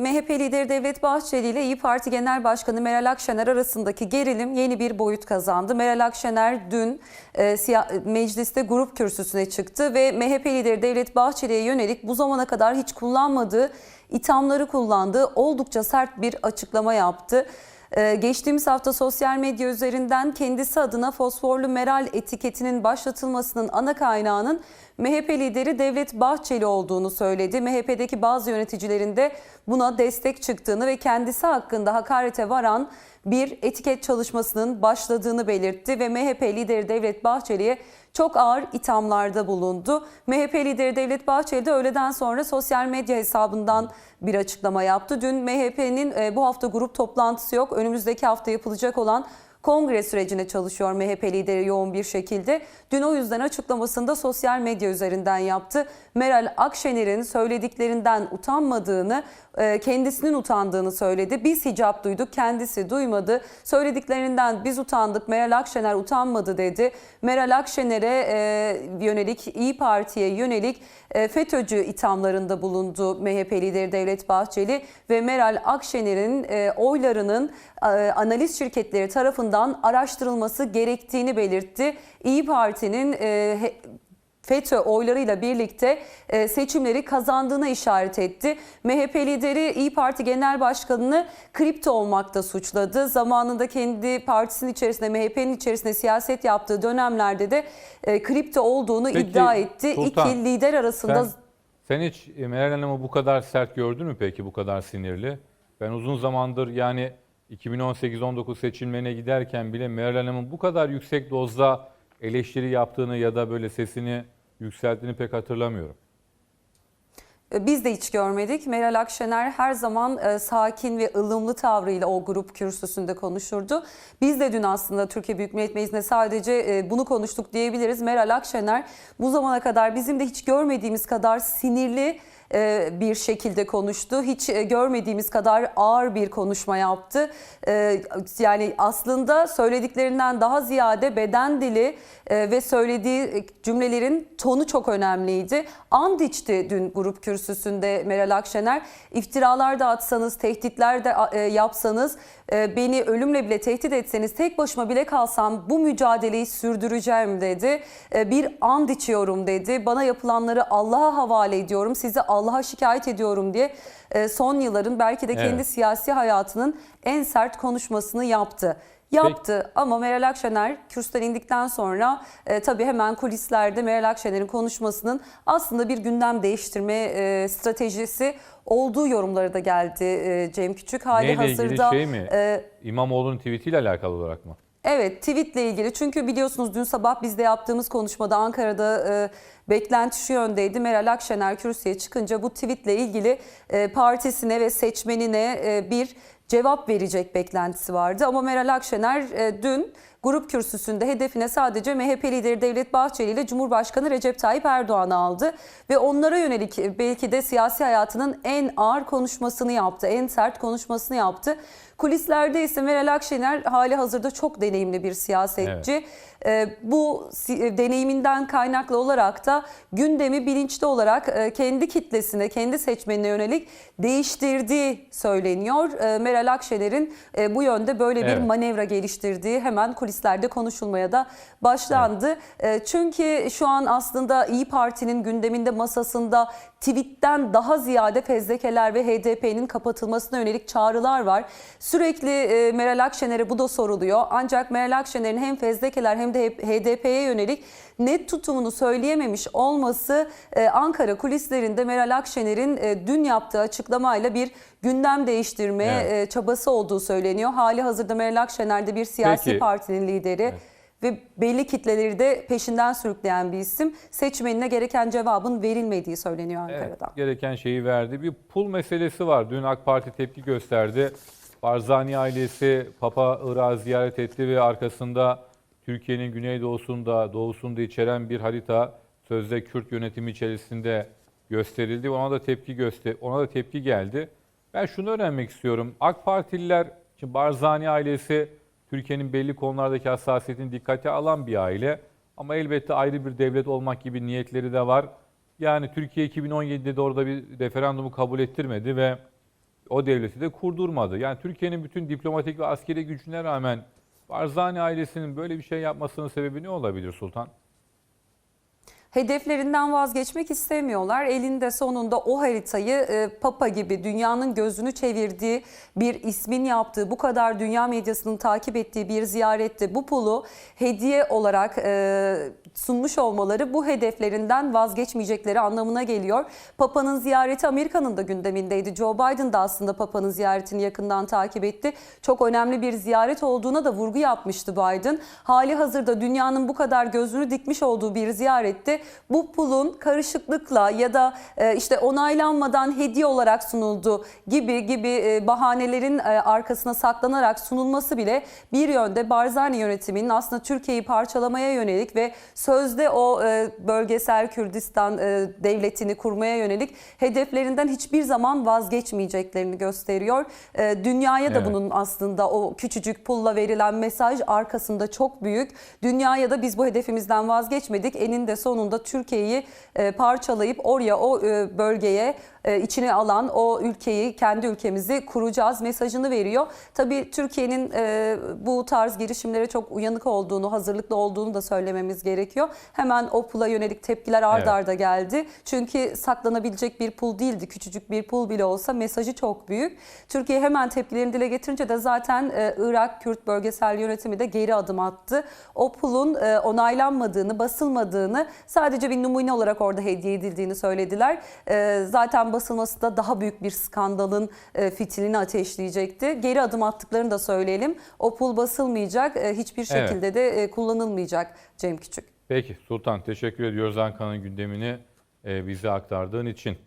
MHP lideri Devlet Bahçeli ile İyi Parti Genel Başkanı Meral Akşener arasındaki gerilim yeni bir boyut kazandı. Meral Akşener dün e, mecliste grup kürsüsüne çıktı ve MHP lideri Devlet Bahçeli'ye yönelik bu zamana kadar hiç kullanmadığı ithamları kullandığı oldukça sert bir açıklama yaptı. Ee, Geçtiğimiz hafta sosyal medya üzerinden kendisi adına fosforlu meral etiketinin başlatılmasının ana kaynağının MHP lideri Devlet Bahçeli olduğunu söyledi. MHP'deki bazı yöneticilerin de buna destek çıktığını ve kendisi hakkında hakarete varan bir etiket çalışmasının başladığını belirtti ve MHP lideri Devlet Bahçeli'ye çok ağır ithamlarda bulundu. MHP lideri Devlet Bahçeli de öğleden sonra sosyal medya hesabından bir açıklama yaptı. Dün MHP'nin e, bu hafta grup toplantısı yok. Önümüzdeki hafta yapılacak olan kongre sürecine çalışıyor MHP lideri yoğun bir şekilde. Dün o yüzden açıklamasını da sosyal medya üzerinden yaptı. Meral Akşener'in söylediklerinden utanmadığını, e, kendisinin utandığını söyledi. Biz hicap duyduk, kendisi duymadı. Söylediklerinden biz utandık, Meral Akşener utanmadı dedi. Meral Akşener'e e, yönelik, İyi Parti'ye yönelik e, FETÖ'cü ithamlarında bulundu MHP lideri Devlet Bahçeli ve Meral Akşener'in oylarının analiz şirketleri tarafından araştırılması gerektiğini belirtti. İyi Parti'nin e, FETÖ oylarıyla birlikte e, seçimleri kazandığına işaret etti. MHP lideri İyi Parti Genel Başkanı'nı kripto olmakta suçladı. Zamanında kendi partisinin içerisinde MHP'nin içerisinde siyaset yaptığı dönemlerde de e, kripto olduğunu Peki, iddia etti. Sultan, İki lider arasında Sen, sen hiç Meral Hanım'ı bu kadar sert gördün mü peki bu kadar sinirli? Ben uzun zamandır yani 2018-19 seçimlerine giderken bile Meral Hanım'ın bu kadar yüksek dozda eleştiri yaptığını ya da böyle sesini yükselttiğini pek hatırlamıyorum. Biz de hiç görmedik. Meral Akşener her zaman e, sakin ve ılımlı tavrıyla o grup kürsüsünde konuşurdu. Biz de dün aslında Türkiye Büyük Millet Meclisi'nde sadece e, bunu konuştuk diyebiliriz. Meral Akşener bu zamana kadar bizim de hiç görmediğimiz kadar sinirli e, bir şekilde konuştu. Hiç e, görmediğimiz kadar ağır bir konuşma yaptı. E, Yani aslında söylediklerinden daha ziyade beden dili e, ve söylediği cümlelerin tonu çok önemliydi. And içti dün grup kürsüsünde Meral Akşener. İftiralar da atsanız, tehditler de e, yapsanız, e, beni ölümle bile tehdit etseniz tek başıma bile kalsam bu mücadeleyi sürdüreceğim dedi. E, Bir and içiyorum dedi. Bana yapılanları Allah'a havale ediyorum. Sizi Allah'a şikayet ediyorum diye e, son yılların belki de kendi Evet. siyasi hayatının en sert konuşmasını yaptı. Yaptı ama Meral Akşener kürsüden indikten sonra e, tabii hemen kulislerde Meral Akşener'in konuşmasının aslında bir gündem değiştirme e, stratejisi olduğu yorumları da geldi e, Cem Küçük. Hali Neyle ilgili hazırda şey mi? e, İmamoğlu'nun tweetiyle alakalı olarak mı? Evet tweetle ilgili çünkü biliyorsunuz dün sabah bizde yaptığımız konuşmada Ankara'da e, beklenti şu yöndeydi. Meral Akşener kürsüye çıkınca bu tweetle ilgili e, partisine ve seçmenine e, bir cevap verecek beklentisi vardı. Ama Meral Akşener e, dün grup kürsüsünde hedefine sadece MHP lideri Devlet Bahçeli ile Cumhurbaşkanı Recep Tayyip Erdoğan'ı aldı. Ve onlara yönelik belki de siyasi hayatının en ağır konuşmasını yaptı, en sert konuşmasını yaptı. Kulislerde ise Meral Akşener hali hazırda çok deneyimli bir siyasetçi. Ee, bu si- e, deneyiminden kaynaklı olarak da gündemi bilinçli olarak e, kendi kitlesine, kendi seçmenine yönelik değiştirdiği söyleniyor. Ee, Meral Akşener'in e, bu yönde böyle bir Evet. manevra geliştirdiği hemen kulislerde konuşulmaya da başlandı. E, Çünkü şu an aslında İyi Parti'nin gündeminde masasında tweetten daha ziyade fezlekeler ve HDP'nin kapatılmasına yönelik çağrılar var. Sürekli Meral Akşener'e bu da soruluyor. Ancak Meral Akşener'in hem fezlekeler hem de HDP'ye yönelik net tutumunu söyleyememiş olması e, Ankara kulislerinde Meral Akşener'in e, dün yaptığı açıklamayla bir gündem değiştirme Evet. e, çabası olduğu söyleniyor. Hali hazırda Meral Akşener de bir siyasi Peki. partinin lideri. Ve belli kitleleri de peşinden sürükleyen bir isim. Seçmenine gereken cevabın verilmediği söyleniyor Evet, Ankara'da. gereken şeyi verdi. Bir pul meselesi var. Dün AK Parti tepki gösterdi. Barzani ailesi Papa Irak'ı ziyaret etti ve arkasında Türkiye'nin güneydoğusunda, doğusunda içeren bir harita sözde Kürt yönetimi içerisinde gösterildi. Ona da tepki göster ona da tepki geldi. Ben şunu öğrenmek istiyorum. AK Partililer, şimdi Barzani ailesi Türkiye'nin belli konulardaki hassasiyetini dikkate alan bir aile. Ama elbette ayrı bir devlet olmak gibi niyetleri de var. Yani Türkiye 2017'de de orada bir referandumu kabul ettirmedi ve o devleti de kurdurmadı. Yani Türkiye'nin bütün diplomatik ve askeri gücüne rağmen Barzani ailesinin böyle bir şey yapmasının sebebi ne olabilir Sultan? Hedeflerinden vazgeçmek istemiyorlar. Elinde sonunda o haritayı e, Papa gibi dünyanın gözünü çevirdiği bir ismin yaptığı, bu kadar dünya medyasının takip ettiği bir ziyarette bu pulu hediye olarak e, sunmuş olmaları bu hedeflerinden vazgeçmeyecekleri anlamına geliyor. Papa'nın ziyareti Amerika'nın da gündemindeydi. Joe Biden da aslında Papa'nın ziyaretini yakından takip etti. Çok önemli bir ziyaret olduğuna da vurgu yapmıştı Biden. Hali hazırda dünyanın bu kadar gözünü dikmiş olduğu bir ziyarette bu pulun karışıklıkla ya da e, işte onaylanmadan hediye olarak sunuldu gibi gibi e, bahanelerin e, arkasına saklanarak sunulması bile bir yönde Barzani yönetiminin aslında Türkiye'yi parçalamaya yönelik ve sözde o bölgesel Kürdistan devletini kurmaya yönelik hedeflerinden hiçbir zaman vazgeçmeyeceklerini gösteriyor. Dünyaya da Evet. bunun aslında o küçücük pulla verilen mesaj arkasında çok büyük. Dünyaya da biz bu hedefimizden vazgeçmedik. Eninde sonunda Türkiye'yi e, parçalayıp oraya o e, bölgeye e, içine alan o ülkeyi kendi ülkemizi kuracağız mesajını veriyor. Tabii Türkiye'nin e, bu tarz girişimlere çok uyanık olduğunu, hazırlıklı olduğunu da söylememiz gerekiyor. Hemen o pula yönelik tepkiler ard Evet. arda geldi. Çünkü saklanabilecek bir pul değildi. Küçücük bir pul bile olsa mesajı çok büyük. Türkiye hemen tepkilerini dile getirince de zaten e, Irak Kürt bölgesel yönetimi de geri adım attı. O pulun e, onaylanmadığını, basılmadığını sadece bir numune olarak orada hediye edildiğini söylediler. E, zaten basılması da daha büyük bir skandalın e, fitilini ateşleyecekti. Geri adım attıklarını da söyleyelim. O pul basılmayacak, e, hiçbir Evet. şekilde de e, kullanılmayacak Cem Küçük. Peki Sultan teşekkür ediyoruz Ankara'nın gündemini bize aktardığın için.